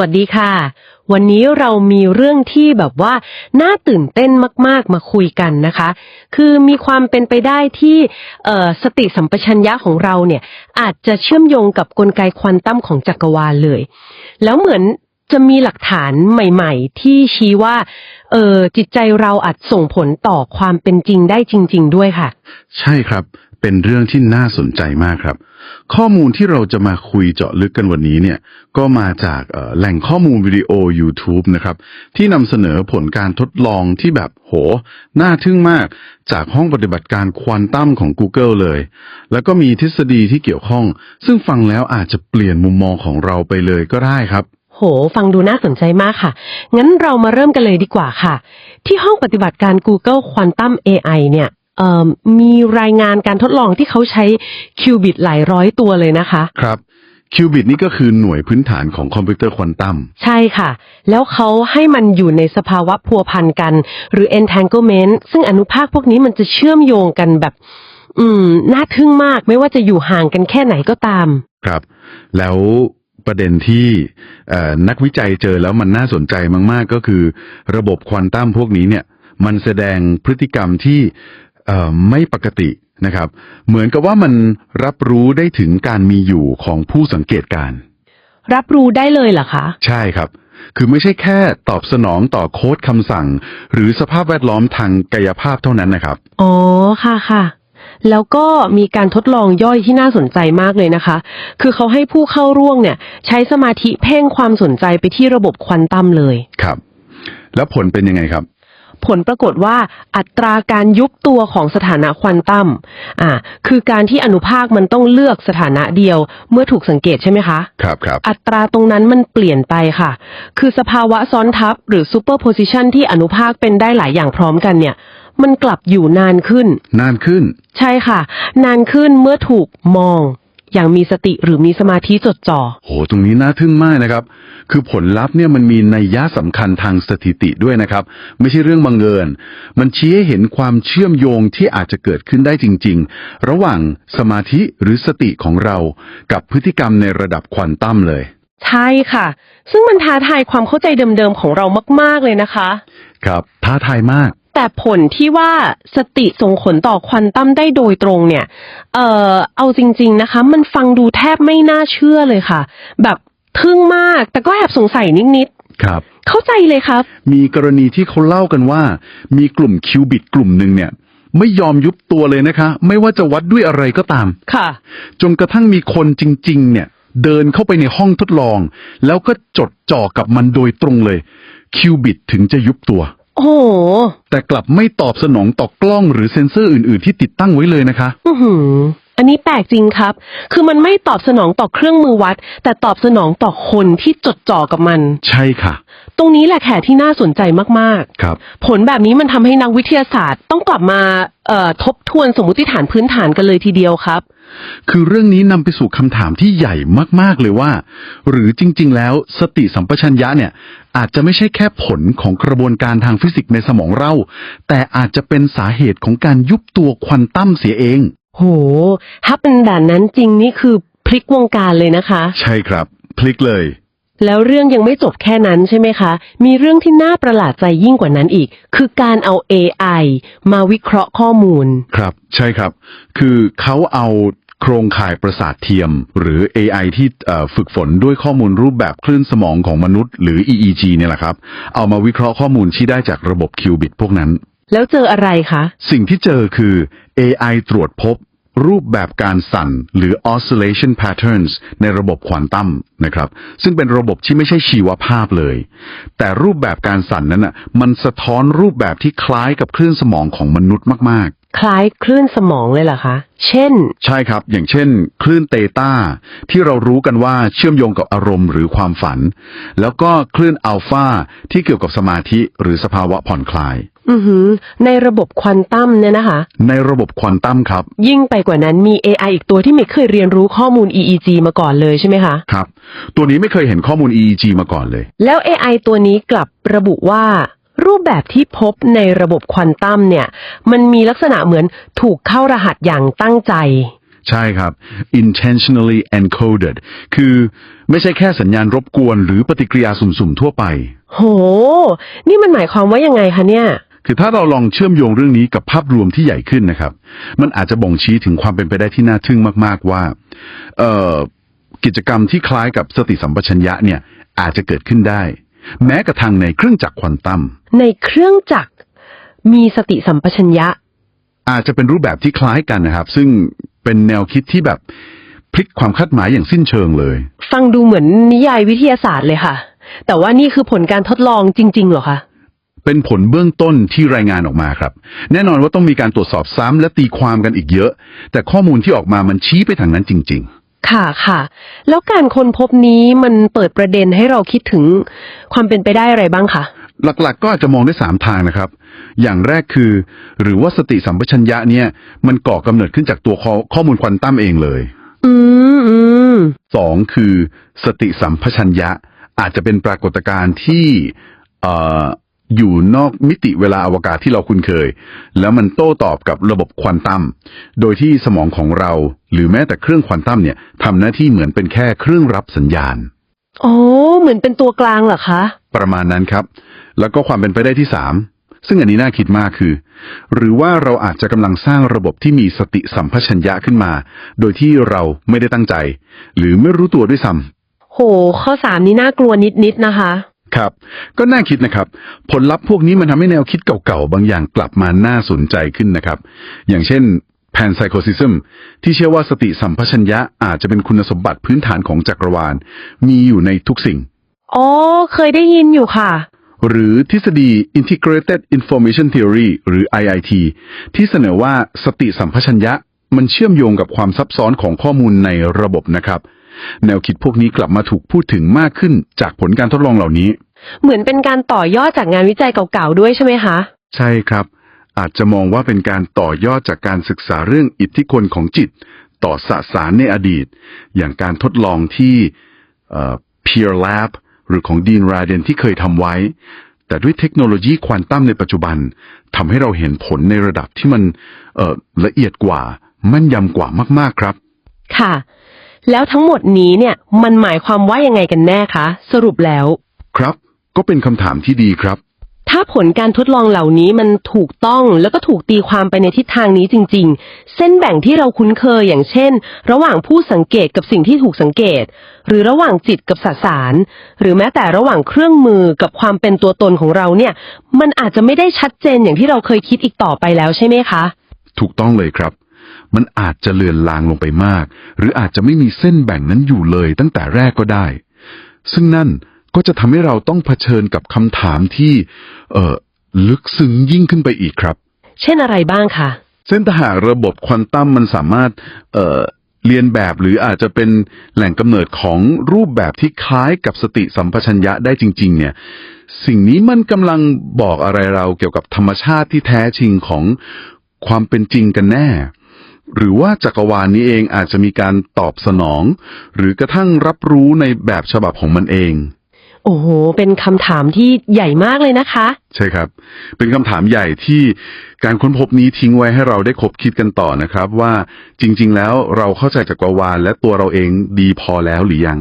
วัสดีค่ะ วันนี้เรามีเรื่องที่แบบว่า น่าตื่นเต้นมาก ๆ มาคุยกันนะคะ คือมีความเป็นไปได้ที่สติสัมปชัญญะของเราเนี่ย อาจจะเชื่อมโยงกับกลไกควอนตัมของจักรวาลเลย แล้วเหมือนจะมีหลักฐานใหม่ ๆ ที่ชี้ว่า เออจิตใจเราอาจส่งผลต่อความเป็นจริงได้จริง ๆ ด้วยค่ะ ใช่ครับ เป็นเรื่องที่น่าสนใจมากครับ ข้อมูลที่เราจะมาคุยเจาะลึกกันวันนี้เนี่ยก็มาจากแหล่งข้อมูลวิดีโอ YouTube นะครับที่นำเสนอผลการทดลองที่แบบโห น่าทึ่งมากจากห้องปฏิบัติการควอนตัมของ Google เลย แล้วก็มีทฤษฎีที่เกี่ยวข้อง ซึ่งฟังแล้วอาจจะเปลี่ยนมุมมองของเราไปเลยก็ได้ครับโห ฟังดูน่าสนใจมากค่ะ งั้นเรามาเริ่มกันเลยดีกว่าค่ะ ที่ห้องปฏิบัติการ Google Quantum AI เนี่ย มีรายงานการทดลองที่เขาใช้คิวบิตหลายร้อยตัวเลยนะคะ ครับคิวบิตนี่ก็คือหน่วยพื้นฐานของคอมพิวเตอร์ควอนตัม ใช่ค่ะ แล้วเขาให้มันอยู่ในสภาวะพัวพันกัน หรือ entanglement ซึ่งอนุภาคพวกนี้มันจะเชื่อมโยงกันแบบ อืม น่าทึ่งมากไม่ว่าจะอยู่ห่างกันแค่ไหนก็ตาม ครับ แล้วประเด็นที่เอ่อนักวิจัยเจอแล้วมันน่าสนใจมาก ๆ ก็คือ ระบบควอนตัมพวกนี้เนี่ย มันแสดงพฤติกรรมที่เอ่อ ไม่ปกตินะครับ เหมือนกับว่ามันรับรู้ได้ถึงการมีอยู่ของผู้สังเกตการณ์รับรู้ได้เลยเหรอคะ ใช่ครับ คือไม่ใช่แค่ตอบสนองต่อโค้ดคำสั่ง หรือสภาพแวดล้อมทางกายภาพเท่านั้นนะครับ อ๋อค่ะค่ะแล้วก็มีการทดลองย่อยที่น่าสนใจมากเลยนะคะ คือเขาให้ผู้เข้าร่วมเนี่ย ใช้สมาธิเพ่งความสนใจไปที่ระบบควอนตัมเลย ครับ แล้วผลเป็นยังไงครับ ผลปรากฏว่าอัตราการยุบตัวของสถานะควอนตัมอ่าคือการที่อนุภาคมันต้องเลือกสถานะเดียว เมื่อถูกสังเกตใช่ไหมคะครับครับอัตราตรงนั้นมันเปลี่ยนไปค่ะ คือสภาวะซ้อนทับหรือซูเปอร์โพซิชันที่อนุภาคเป็นได้หลายอย่างพร้อมกันเนี่ย มันกลับอยู่นานขึ้น นานขึ้น ใช่ค่ะ นานขึ้นเมื่อถูกมอง อย่างมีสติหรือมีสมาธิจดจ่อ โห ตรงนี้น่าทึ่งมากนะครับ คือผลลัพธ์เนี่ยมันมีนัยยะสำคัญทางสถิติด้วยนะครับ ไม่ใช่เรื่องบังเอิญ มันชี้ให้เห็นความเชื่อมโยงที่อาจจะเกิดขึ้นได้จริง ๆ ระหว่างสมาธิหรือสติของเรา กับพฤติกรรมในระดับควอนตัมเลย ใช่ค่ะ ซึ่งมันท้าทายความเข้าใจเดิมๆของเรามาก ๆ เลยนะคะ ครับ ท้าทายมาก แต่ผลที่ว่าสติส่งผลต่อควอนตัมได้โดยตรงเนี่ย เอ่อ เอาจริง ๆนะคะ มันฟังดูแทบไม่น่าเชื่อเลยค่ะ แบบทึ่งมาก แต่ก็แอบสงสัยนิดครับๆเข้าใจเลยครับ มีกรณีที่เขาเล่ากันว่า มีกลุ่มคิวบิตกลุ่มหนึ่งเนี่ย ไม่ยอมยุบตัวเลยนะคะ ไม่ว่าจะวัดด้วยอะไรก็ตาม ค่ะ จนกระทั่งมีคนจริง ๆ เนี่ย เดินเข้าไปในห้องทดลอง แล้วก็จดจ่อกับมันโดยตรงเลยคิวบิตถึงจะยุบตัว โอ้โหแต่กลับไม่ตอบสนองต่อกล้องหรือเซ็นเซอร์อื่น ๆ ที่ติดตั้งไว้เลยนะคะ อือหือ อันนี้แปลกจริงครับ คือมันไม่ตอบสนองต่อเครื่องมือวัด แต่ตอบสนองต่อคนที่จดจ่อกับมัน ใช่ค่ะ ตรงนี้แหละแขกที่น่าสนใจมากครับ ๆ ผลแบบนี้มันทำให้นักวิทยาศาสตร์ ต้องกลับมาเอ่อทบทวนสมมติฐานพื้นฐานกันเลยทีเดียวครับ คือเรื่องนี้นำไปสู่คำถามที่ใหญ่มาก ๆ เลยว่า หรือจริง ๆ แล้วสติสัมปชัญญะเนี่ย อาจจะไม่ใช่แค่ผลของกระบวนการทางฟิสิกส์ในสมองเรา แต่อาจจะเป็นสาเหตุของการยุบตัวควอนตัมเสียเอง โห ถ้าเป็นแบบนั้นจริงนี่คือพลิกวงการเลยนะคะ ใช่ครับ พลิกเลย แล้วเรื่องยังไม่จบแค่นั้นใช่ไหมคะ มีเรื่องที่น่าประหลาดใจยิ่งกว่านั้นอีก คือการเอา AI มาวิเคราะห์ข้อมูล ครับ ใช่ครับ คือเขาเอาโครงข่ายประสาทเทียม หรือ AI ที่เอ่อฝึกฝนด้วยข้อมูลรูปแบบคลื่นสมองของมนุษย์ หรือ EEG เนี่ยแหละครับ เอามาวิเคราะห์ข้อมูลที่ได้จากระบบคิวบิตพวกนั้น แล้วเจออะไรคะ สิ่งที่เจอคือ AI ตรวจพบ รูปแบบการสั่นหรือ oscillation patterns ในระบบควอนตัมนะครับ ซึ่งเป็นระบบที่ไม่ใช่ชีวภาพเลย แต่รูปแบบการสั่นนั้นอะมันสะท้อนรูปแบบที่คล้ายกับคลื่นสมองของมนุษย์มาก คล้ายคลื่นสมองเลยเหรอคะ เช่นๆใช่ครับ อย่างเช่น คลื่นเตต้า ที่เรารู้กันว่าเชื่อมโยงกับอารมณ์หรือความฝัน แล้วก็คลื่นอัลฟาที่เกี่ยวกับสมาธิหรือสภาวะผ่อนคลาย อือหือ ในระบบควอนตัมเนี่ยนะคะ ในระบบควอนตัมครับ ยิ่งไปกว่านั้นมี AI อีกตัวที่ไม่เคยเรียนรู้ข้อมูล EEG มาก่อนเลยใช่ไหมคะ ครับ ตัวนี้ไม่เคยเห็นข้อมูล EEG มาก่อนเลย แล้ว AI ตัวนี้กลับระบุว่า รูปแบบที่พบในระบบควอนตัมเนี่ย มันมีลักษณะเหมือนถูกเข้ารหัสอย่างตั้งใจ ใช่ครับ intentionally encoded คือไม่ใช่แค่สัญญาณรบกวน หรือปฏิกิริยาสุ่มๆทั่วไป โห นี่มันหมายความว่ายังไงคะเนี่ย คือถ้าเราลองเชื่อมโยงเรื่องนี้กับภาพรวมที่ใหญ่ขึ้นนะครับ มันอาจจะบ่งชี้ถึงความเป็นไปได้ที่น่าทึ่งมากๆว่า เอ่อ กิจกรรมที่คล้ายกับสติสัมปชัญญะเนี่ยอาจจะเกิดขึ้นได้ แม้กระทั่งในเครื่องจักรควอนตัม ในเครื่องจักร มีสติสัมปชัญญะ อาจจะเป็นรูปแบบที่คล้ายกันนะครับ ซึ่งเป็นแนวคิดที่แบบพลิกความคาดหมายอย่างสิ้นเชิงเลย ฟังดูเหมือนนิยายวิทยาศาสตร์เลยค่ะ แต่ว่านี่คือผลการทดลองจริง ๆ เหรอคะ เป็นผลเบื้องต้นที่รายงานออกมาครับ แน่นอนว่าต้องมีการตรวจสอบซ้ำและตีความกันอีกเยอะ แต่ข้อมูลที่ออกมามันชี้ไปทางนั้นจริง ๆ ค่ะค่ะ แล้วการค้นพบนี้มันเปิดประเด็นให้เราคิดถึงความเป็นไปได้อะไรบ้างคะ หลักๆก็อาจจะมองได้สามทางนะครับ อย่างแรกคือ หรือว่าสติสัมปชัญญะเนี่ย มันก่อกำเนิดขึ้นจากตัวข้อข้อมูลควอนตัมเองเลย อืมอืมสองคือ สติสัมปชัญญะ อาจจะเป็นปรากฏการณ์ที่เอ่ออยู่นอกมิติเวลาอวกาศที่เราคุ้นเคย แล้วมันโต้ตอบกับระบบควอนตัม โดยที่สมองของเรา หรือแม้แต่เครื่องควอนตัมเนี่ยทำหน้าที่เหมือนเป็นแค่เครื่องรับสัญญาณ อ๋อ เหมือนเป็นตัวกลางเหรอคะ ประมาณนั้นครับ แล้วก็ความเป็นไปได้ที่สามซึ่งอันนี้น่าคิดมากคือ หรือว่าเราอาจจะกำลังสร้างระบบที่มีสติสัมปชัญญะขึ้นมา โดยที่เราไม่ได้ตั้งใจ หรือไม่รู้ตัวด้วยซ้โห ข้อสามนี้น่ากลัวนิดๆนะคะำครับ ก็น่าคิดนะครับ ผลลัพธ์พวกนี้มันทำให้แนวคิดเก่าๆ บางอย่างกลับมาน่าสนใจขึ้นนะครับ อย่างเช่น panpsychism ที่เชื่อว่าสติสัมปชัญญะอาจจะเป็นคุณสมบัติพื้นฐานของจักรวาล มีอยู่ในทุกสิ่ง อ๋อ เคยได้ยินอยู่ค่ะ หรือทฤษฎี Integrated Information Theory หรือ IIT ที่เสนอว่าสติสัมปชัญญะ มันเชื่อมโยงกับความซับซ้อนของข้อมูลในระบบนะครับ แนวคิดพวกนี้กลับมาถูกพูดถึงมากขึ้นจากผลการทดลองเหล่านี้ เหมือนเป็นการต่อยอดจากงานวิจัยเก่าๆด้วยใช่ไหมคะ ใช่ครับ อาจจะมองว่าเป็นการต่อยอดจากการศึกษาเรื่องอิทธิพลของจิต ต่อสสารในอดีต อย่างการทดลองที่เอ่อ Peer Lab หรือของดีนราเดนที่เคยทำไว้ แต่ด้วยเทคโนโลยีควอนตัมในปัจจุบันทำให้เราเห็นผลในระดับที่มันเอ่อละเอียดกว่าแมั่นยำกว่ามากๆครับ ค่ะ แล้วทั้งหมดนี้เนี่ยมันหมายความว่ายังไงกันแน่คะ สรุปแล้ว ครับ ก็เป็นคำถามที่ดีครับ ถ้าผลการทดลองเหล่านี้มันถูกต้องแล้วก็ถูกตีความไปในทิศทางนี้จริง ๆ เส้นแบ่งที่เราคุ้นเคยอย่างเช่น ระหว่างผู้สังเกตกับสิ่งที่ถูกสังเกต หรือระหว่างจิตกับสสาร หรือแม้แต่ระหว่างเครื่องมือกับความเป็นตัวตนของเราเนี่ย มันอาจจะไม่ได้ชัดเจนอย่างที่เราเคยคิดอีกต่อไปแล้วใช่ไหมคะ ถูกต้องเลยครับ มันอาจจะเลือนลางลงไปมาก หรืออาจจะไม่มีเส้นแบ่งนั้นอยู่เลยตั้งแต่แรกก็ได้ ซึ่งนั่น ก็จะทำให้เราต้องเผชิญกับคำถามที่เอ่อลึกซึ้งยิ่งขึ้นไปอีกครับ เช่นอะไรบ้างคะเส้นถ้าหากระบบควอนตัมมันสามารถเอ่อเรียนแบบหรืออาจจะเป็นแหล่งกำเนิดของรูปแบบที่คล้ายกับสติสัมปชัญญะได้จริง ๆ เนี่ย สิ่งนี้มันกำลังบอกอะไรเราเกี่ยวกับธรรมชาติที่แท้จริงของความเป็นจริงกันแน่ หรือว่าจักรวาลนี้เองอาจจะมีการตอบสนอง หรือกระทั่งรับรู้ในแบบฉบับของมันเอง โอ้โห เป็นคำถามที่ใหญ่มากเลยนะคะ ใช่ครับ เป็นคำถามใหญ่ที่การค้นพบนี้ทิ้งไว้ให้เราได้คบคิดกันต่อนะครับ ว่าจริง ๆ แล้วเราเข้าใจจักรวาลและตัวเราเองดีพอแล้วหรือยัง